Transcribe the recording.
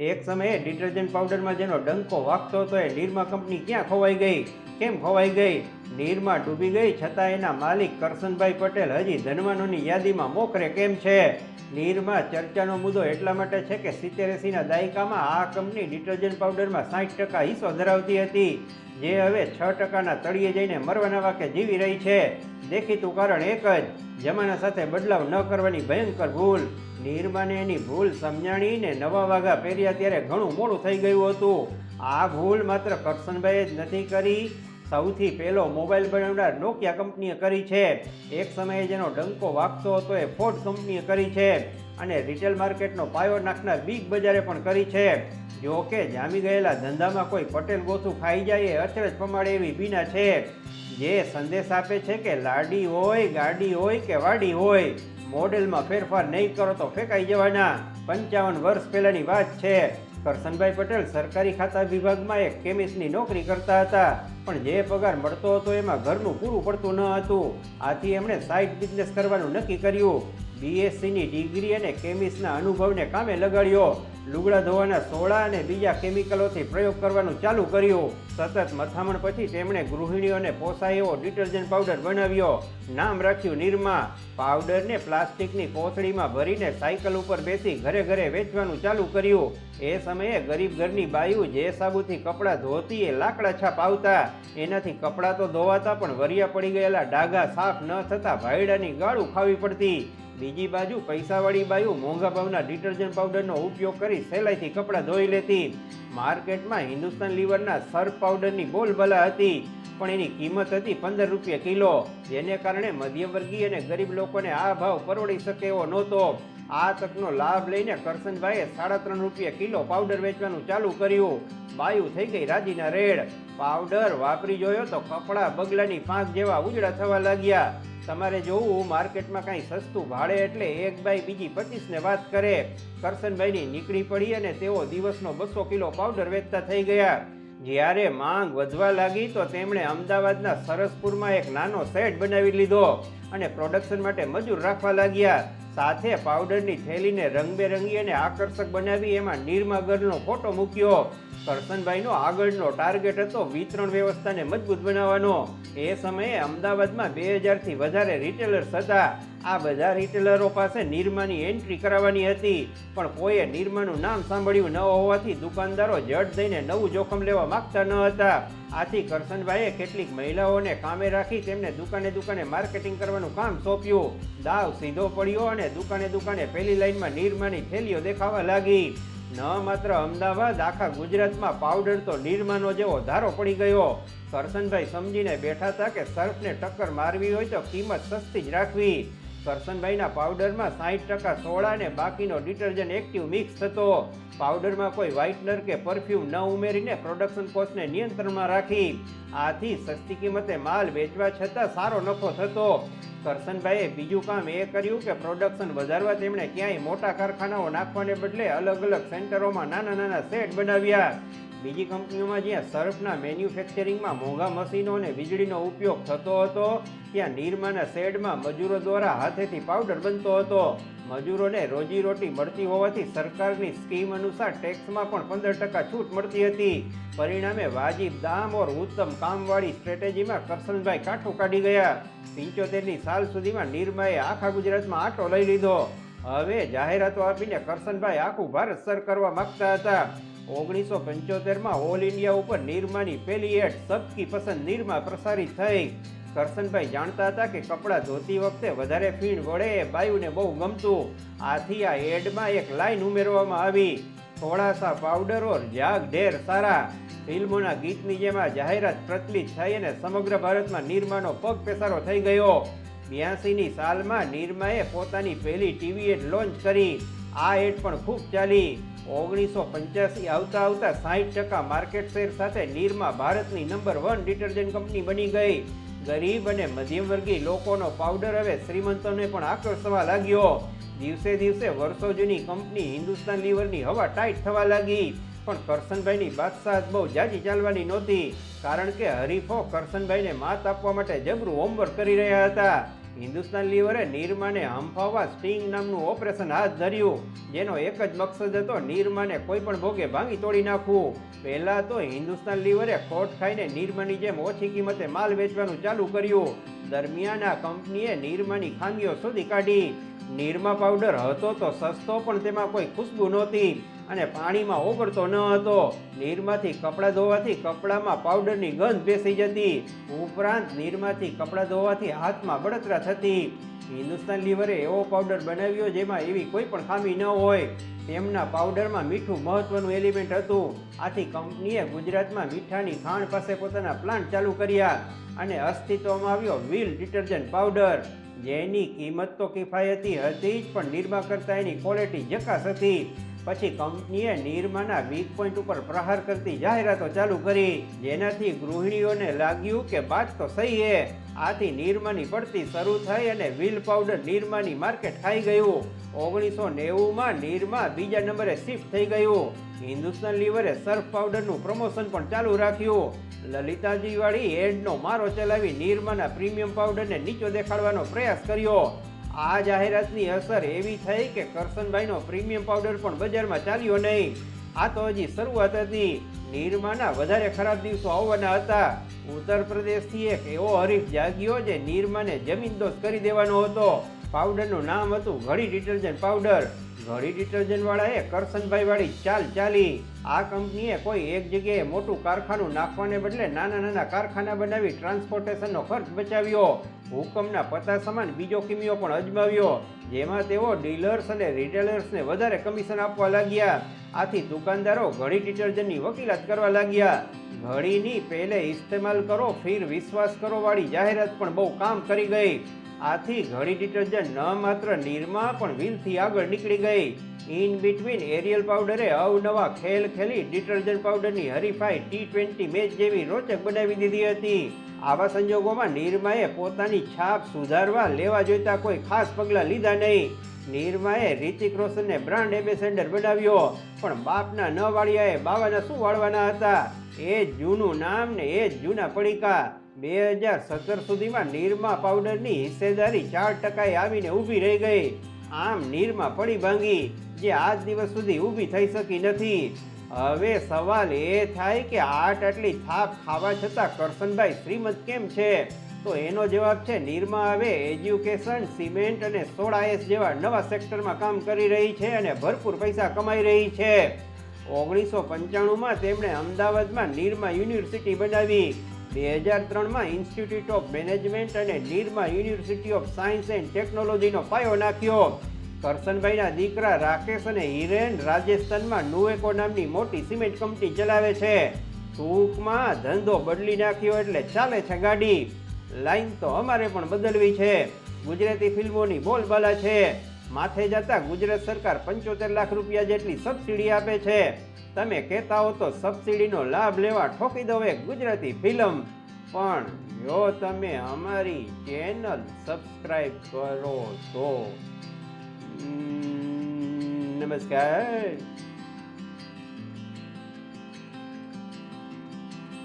એક સમયે ડિટર્જન્ટ પાવડરમાં જેનો ડંકો વાગતો હતો એ નિરમા કંપની ક્યાં ખોવાઈ ગઈ? કેમ ખોવાઈ ગઈ? નીરમાં ડૂબી ગઈ છતાં એના માલિક કરશનભાઈ પટેલ હજી ધનવાનોની યાદીમાં મોખરે કેમ છે? નીરમાં, ચર્ચાનો મુદ્દો એટલા માટે છે કે સિત્તેર એંસીના દાયકામાં આ કંપની ડિટર્જન્ટ પાવડરમાં સાઠ ટકા હિસ્સો ધરાવતી હતી. જે હવે છ ટકાના તળિયે જઈને મરવાના વાકે જીવી રહી છે. દેખીતું કારણ એક જ, જમાના સાથે બદલાવ ન કરવાની ભયંકર ભૂલ. નિર્માને એની ભૂલ સમજાણીને નવા વાઘા પહેર્યા ત્યારે ઘણું મોડું થઈ ગયું હતું. આ ભૂલ માત્ર કરશનભાઈએ જ નથી કરી. સૌથી પહેલો મોબાઈલ બનાવનાર નોકિયા કંપનીએ કરી છે. એક સમયે જેનો ડંકો વાગતો હતો એ ફોર્ડ કંપનીએ કરી છે. અને રિટેલ માર્કેટનો પાયો નાખનાર બિગ બજારે પણ કરી છે. જો કે જામી ગયેલા ધંધામાં કોઈ પટેલ ગોથું ખાઈ જાય એ અચરજ પમાડે એવી બીના છે. જે સંદેશ આપે છે કે લાડી હોય, ગાડી હોય કે વાડી હોય, મોડેલમાં ફેરફાર નહીં કરો તો ફેંકાઈ જવાના. પંચાવન વર્ષ પહેલાની વાત છે. કરશનભાઈ પટેલ સરકારી ખાતા વિભાગમાં એક કેમિસ્ટની નોકરી કરતા હતા. પણ જે પગાર મળતો હતો એમાં ઘરનું પૂરું પડતું ન હતું. આથી એમણે સાઇડ બિઝનેસ કરવાનું નક્કી કર્યું. બીએસસીની ડિગ્રી અને કેમિસ્ટના અનુભવને કામે લગાડ્યો. લુગડા ધોવાના સોડા અને બીજા કેમિકલોથી પ્રયોગ કરવાનું ચાલુ કર્યું. સતત મથામણ પછી તેમણે ગૃહિણીઓને પોસાય એવો ડિટર્જન્ટ પાવડર બનાવ્યો. નામ રાખ્યું નિરમા. પાવડરને પ્લાસ્ટિકની કોથળીમાં ભરીને સાયકલ ઉપર બેસી ઘરે ઘરે વેચવાનું ચાલુ કર્યું. એ સમયે ગરીબ ઘરની બાયુ જે સાબુથી કપડાં ધોતી એ લાકડા છાપ આવતા. એનાથી કપડાં તો ધોવાતા પણ વરિયા પડી ગયેલા ડાઘા સાફ ન થતાં ભાયડાની ગાળું ખાવી પડતી. બીજી બાજુ પૈસાવાળી બાયું મોંઘા ભાવના ડિટર્જન્ટ પાવડરનો ઉપયોગ કરી સહેલાઈથી કપડાં ધોઈ લેતી. માર્કેટમાં હિન્દુસ્તાન લીવરના સર્ફ પાવડરની બોલબલા હતી, પણ એની કિંમત હતી પંદર રૂપિયા કિલો. જેને કારણે મધ્યવર્ગીય અને ગરીબ લોકોને આ ભાવ પરવડી શકે એવો નહોતો. આ તકનો લાભ લઈને કરશનભાઈએ સાડા ત્રણ રૂપિયા કિલો પાવડર વેચવાનું ચાલુ કર્યું. બાયું થઈ ગઈ રાજીના રેડ. પાવડર વાપરી જોયો તો કપડાં બગલાની પાંખ જેવા ઉજળા થવા લાગ્યા. તમારે જોવું, માર્કેટમાં કાંઈ સસ્તું ભાડે એટલે એક બાઈ બીજી પચીસને વાત કરે. કરશનભાઈની નીકળી પડી અને તેઓ દિવસનો બસો કિલો પાવડર વેચતા થઈ ગયા. જ્યારે માંગ વધવા લાગી તો તેમણે અમદાવાદના સરસપુરમાં એક નાનો સેટ બનાવી લીધો અને પ્રોડક્શન માટે મજૂર રાખવા લાગ્યા. સાથે પાવડરની થેલીને રંગબેરંગી અને આકર્ષક બનાવી એમાં નિર્માગરનો ફોટો મૂક્યો. કરશનભાઈનો આગળનો ટાર્ગેટ હતો વિતરણ વ્યવસ્થાને મજબૂત બનાવવાનો. એ સમયે અમદાવાદમાં બે હજારથી વધારે રિટેલર્સ હતા. આ બધા રિટેલરો પાસે નિરમાની એન્ટ્રી કરાવવાની હતી, પણ કોઈએ નિરમાનું નામ સાંભળ્યું ન હોવાથી દુકાનદારો જડ થઈને નવું જોખમ લેવા માગતા ન હતા. આથી કરશનભાઈએ કેટલીક મહિલાઓને કામે રાખી તેમને દુકાને દુકાને માર્કેટિંગ કરવાનું કામ સોંપ્યું. દાવ સીધો પડ્યો અને દુકાને દુકાને પહેલી લાઈનમાં નિરમાની થેલીઓ દેખાવા લાગી. ન માત્ર અમદાવાદ, આખા ગુજરાતમાં પાવડર તો નિરમાનો જેવો ધારો પડી ગયો. કરશનભાઈ સમજીને બેઠા હતા કે સર્ફને ટક્કર મારવી હોય તો કિંમત સસ્તી જ રાખવી. કરશનભાઈના પાવડરમાં સાઠ ટકા સોડા અને બાકીનો ડિટર્જન્ટ એક્ટિવ મિક્સ થતો. પાવડરમાં કોઈ વ્હાઇટનર કે પરફ્યુમ ન ઉમેરીને પ્રોડક્શન કોસ્ટને નિયંત્રણમાં રાખી. આથી સસ્તી કિંમતે માલ વેચવા છતાં સારો નફો થતો. કરશનભાઈએ બીજું કામ એ કર્યું કે પ્રોડક્શન વધારવા તેમણે ક્યાંય મોટા કારખાનાઓ નાખવાને બદલે અલગ અલગ સેન્ટરોમાં નાના નાના સેટ બનાવ્યા. બીજી કંપનીઓમાં જ્યાં સર્ફના મેન્યુફેક્ચરિંગમાં મોંઘા મશીનો અને વીજળીનો ઉપયોગ થતો હતો, ત્યાં નિરમાના શેડમાં મજૂરો દ્વારા હાથેથી પાવડર બનતો હતો. મજૂરોને રોજીરોટી મળતી હોવાથી સરકારની સ્કીમ અનુસાર ટેક્સમાં પણ પંદર ટકા છૂટ મળતી હતી. પરિણામે વાજીબ દામ ઓર ઉત્તમ કામવાળી સ્ટ્રેટેજીમાં કરશનભાઈ કાઠું કાઢી ગયા. પિંચોતેરની સાલ સુધીમાં નિરમાએ આખા ગુજરાતમાં આટો લઈ લીધો. હવે જાહેરાતો આપીને કરશનભાઈ આખું ભારત સર કરવા માગતા હતા. ઓગણીસો પંચોતેરમાં ઓલ ઇન્ડિયા ઉપર નિરમાની પહેલી એડ સબકી પસંદ નિરમા પ્રસારિત થઈ. કરશનભાઈ જાણતા હતા કે કપડાં ધોતી વખતે વધારે ફીણ વળે એ બાયુને બહુ ગમતું. આથી આ એડમાં એક લાઈન ઉમેરવામાં આવી. થોડા સા પાવડર ઓર જાગ ઢેર સારા. ફિલ્મોના ગીતની જેમ આ જાહેરાત પ્રચલિત થઈ અને સમગ્ર ભારતમાં નિરમાનો પગ પેસારો થઈ ગયો. બ્યાસીની સાલમાં નિરમાએ પોતાની પહેલી ટીવી એડ લોન્ચ કરી. આ એડ પણ ખૂબ ચાલી. ઓગણીસો પંચ્યાસી આવતા આવતા સાહીઠ ટકા માર્કેટ શેર સાથે નીરમાં ભારતની નંબર વન ડિટર્જન્ટ કંપની બની ગઈ. ગરીબ અને મધ્યમવર્ગીય લોકોનો પાવડર હવે શ્રીમંતોને પણ આકર્ષવા લાગ્યો. દિવસે દિવસે વર્ષો જૂની કંપની હિન્દુસ્તાન લીવરની હવા ટાઈટ થવા લાગી. પણ કરશનભાઈની બાદશાહ બહુ જાજી ચાલવાની નહોતી. કારણ કે હરીફો કરશનભાઈને માત આપવા માટે જબરું હોમવર્ક કરી રહ્યા હતા. હિન્દુસ્તાન લીવરે નિરમાને હંફાવવા સ્ટિંગ નામનું ઓપરેશન હાથ ધર્યું. જેનો એક જ મકસદ હતો નિરમાને કોઈ પણ ભોગે ભાંગી તોડી નાખવું. પહેલાં તો હિન્દુસ્તાન લીવરે ખોટ ખાઈને નિરમાની જેમ ઓછી કિંમતે માલ વેચવાનું ચાલુ કર્યું. દરમિયાન આ કંપનીએ નિરમાની ખામીઓ શોધી કાઢી. નિરમા પાવડર હતો તો સસ્તો પણ તેમાં કોઈ ખુશ્બુ નહોતી. અને પાણીમાં ઓગળતો ન હતો. નીરમાંથી કપડાં ધોવાથી કપડામાં પાવડરની ગંધ બેસી જતી. ઉપરાંત નીરમાંથી કપડાં ધોવાથી હાથમાં બળતરા થતી. હિન્દુસ્તાન લીવરે એવો પાવડર બનાવ્યો જેમાં એવી કોઈ પણ ખામી ન હોય. તેમના પાવડરમાં મીઠું મહત્વનું એલિમેન્ટ હતું. આથી કંપનીએ ગુજરાતમાં મીઠાની ખાણ પાસે પોતાના પ્લાન્ટ ચાલુ કર્યા અને અસ્તિત્વમાં આવ્યો વ્હીલ ડિટર્જન્ટ પાવડર જેની કિંમત તો કિફાયતી હતી જ, પણ નિરમા કરતાં એની ક્વોલિટી જકાસ હતી. પછી કંપનીએ નિરમાના વીક પોઈન્ટ ઉપર પ્રહાર કરતી જાહેરાતો ચાલુ કરી. જેનાથી ગૃહિણીઓને લાગ્યું કે વાત તો સહી હે. આથી નિરમાની પડતી શરૂ થઈ અને વ્હીલ પાવડર નિરમાની માર્કેટ ખાઈ ગયું. ઓગણીસો નેવુંમાં નિરમા બીજા નંબરે શિફ્ટ થઈ ગયું. હિન્દુસ્તાન લીવરે સર્ફ પાવડરનું પ્રમોશન પણ ચાલુ રાખ્યું. લલિતાજીવાળી એડનો મારો ચલાવી નિરમાના પ્રીમિયમ પાવડરને નીચો દેખાડવાનો પ્રયાસ કર્યો. આ જાહેરાતની અસર એવી થઈ કે કરસનભાઈનો પ્રીમિયમ પાવડર પણ બજારમાં ચાલ્યો નહીં. આ તો હજી શરૂઆત હતી નિરમાના વધારે ખરાબ દિવસો આવવાના હતા. ઉત્તર પ્રદેશથી એક એવો હરીફ જાગ્યો જે નિરમાને જમીનદોસ્ત કરી દેવાનો હતો. પાવડરનું નામ હતું ઘડી ડિટર્જન્ટ પાવડર ઘડી ડિટર્જન્ટ વાળાએ કરસનભાઈ વાળી ચાલ ચાલી. આ કંપનીએ કોઈ એક જગ્યાએ મોટું કારખાનું નાખવાને બદલે નાના નાના કારખાના બનાવી ટ્રાન્સપોર્ટેશનનો ખર્ચ બચાવ્યો. હુકમના પતા સમાન બીજો કિમિયો પણ અજમાવ્યો. જેમાં તેઓ ડીલર્સ અને રિટેલર્સને વધારે કમિશન આપવા લાગ્યા. આથી દુકાનદારો ઘડી ડિટર્જન્ટની વકીલાત કરવા લાગ્યા. ઘડીની પહેલે ઇસ્તેમાલ કરો, ફિર વિશ્વાસ કરો વાળી જાહેરાત પણ બહુ કામ કરી ગઈ. આથી ઘણી ડિટર્જન્ટ ન માત્ર નિરમા, પણ વ્હીલથી આગળ નીકળી ગઈ. ઇન બિટવીન એરિયલ પાવડરે અવનવા ખેલ ખેલી ડિટર્જન્ટ પાવડરની હરીફાઈ ટી ટ્વેન્ટી મેચ જેવી રોચક બનાવી દીધી હતી. આવા સંજોગોમાં નિરમાએ પોતાની છાપ સુધારવા, લેવા જોઈતા કોઈ ખાસ પગલાં લીધા નહીં. નિરમાએ રિતિક રોશનને બ્રાન્ડ એમ્બેસેન્ડર બનાવ્યો, પણ બાપના ન વાળિયાએ બાવાના શું વાળવાના હતા? એ જૂનું નામ ને એ જ જૂના પડીકા. બે હજાર સત્તર સુધીમાં નિરમા પાવડરની હિસ્સેદારી ચાર ટકાએ આવીને ઊભી રહી ગઈ. આમ નિરમા પડી ભાંગી, જે આજ દિવસ સુધી ઊભી થઈ શકી નથી. હવે સવાલ એ થાય કે આટ આટલી થાપ ખાવા છતાં કરશનભાઈ શ્રીમંત કેમ છે? તો એનો જવાબ છે, નિરમા હવે એજ્યુકેશન, સિમેન્ટ અને સોળાએસ જેવા નવા સેક્ટરમાં કામ કરી રહી છે અને ભરપૂર પૈસા કમાઈ રહી છે. ઓગણીસો પંચાણુંમાં તેમણે અમદાવાદમાં નિરમા યુનિવર્સિટી બનાવી. બે હજાર ત્રણમાં ઇન્સ્ટિટ્યૂટ ઓફ મેનેજમેન્ટ અને Nirma university of science and ટેકનોલોજીનો પાયો નાખ્યો. કરશનભાઈના દીકરા રાકેશ અને હિરેન રાજસ્થાનમાં નુવેકો નામની મોટી સિમેન્ટ કંપની ચલાવે છે. ટૂંકમાં ધંધો બદલી નાખ્યો એટલે ચાલે છે ગાડી. લાઈન તો અમારે પણ બદલવી છે. ગુજરાતી ફિલ્મોની બોલબાલા છે. માથે જતા ગુજરાત સરકાર પંચોતેર લાખ રૂપિયા જેટલી સબસિડી આપે છે. તમે કહેતા હો તો સબસિડીનો લાભ લેવા ઠોકી દો એક ગુજરાતી ફિલ્મ. પણ જો તમે અમારી ચેનલ સબસ્ક્રાઇબ કરો તો. નમસ્કાર.